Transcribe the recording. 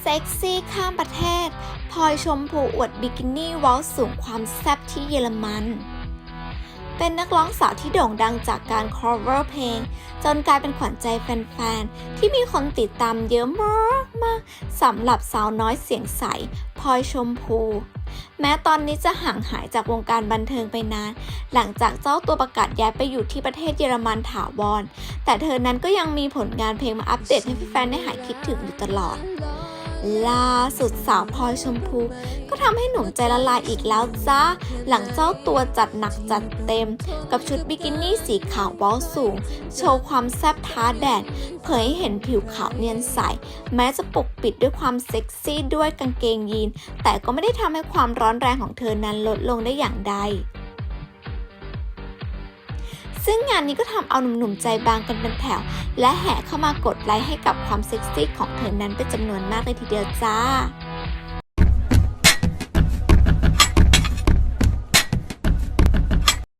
เซ็กซี่ข้ามประเทศพลอยชมพูอวดบิกินี่ว้าสูงความแซ่บที่เยอรมัน เป็นนักร้องสาวที่โด่งดังจากการ cover เพลง จนกลายเป็นขวัญใจแฟนๆ ที่มีคนติดตามเยอะมากมากสำหรับสาวน้อยเสียงใสพลอยชมพู แม้ตอนนี้จะห่างหายจากวงการบันเทิงไปนาน หลังจากเจ้าตัวประกาศย้ายไปอยู่ที่ประเทศเยอรมันถาวร แต่เธอนั้นก็ยังมีผลงานเพลงมาอัปเดตให้แฟนๆได้หายคิดถึงอยู่ตลอด ล่าสุดสาวพลอยชมพู ก็ทำให้หนุ่มใจละลายอีกแล้วจ้า หลังเจ้าตัวจัดหนักจัดเต็ม กับชุดบิกินี่สีขาวเว้าสูง โชว์ความแซ่บท้าแดด เผยให้เห็นผิวขาวเนียนใส แม้จะปกปิดด้วยความเซ็กซี่ด้วยกางเกงยีน แต่ก็ไม่ได้ทำให้ความร้อนแรงของเธอนั้นลดลงได้อย่างใด ซึ่งงานนี้ก็ทำเอาหนุ่มๆใจบางกันเป็นแถว และแห่เข้ามากดไลค์ให้กับความเซ็กซี่ของเธอนั้นเป็นจำนวนมากเลยทีเดียวจ้า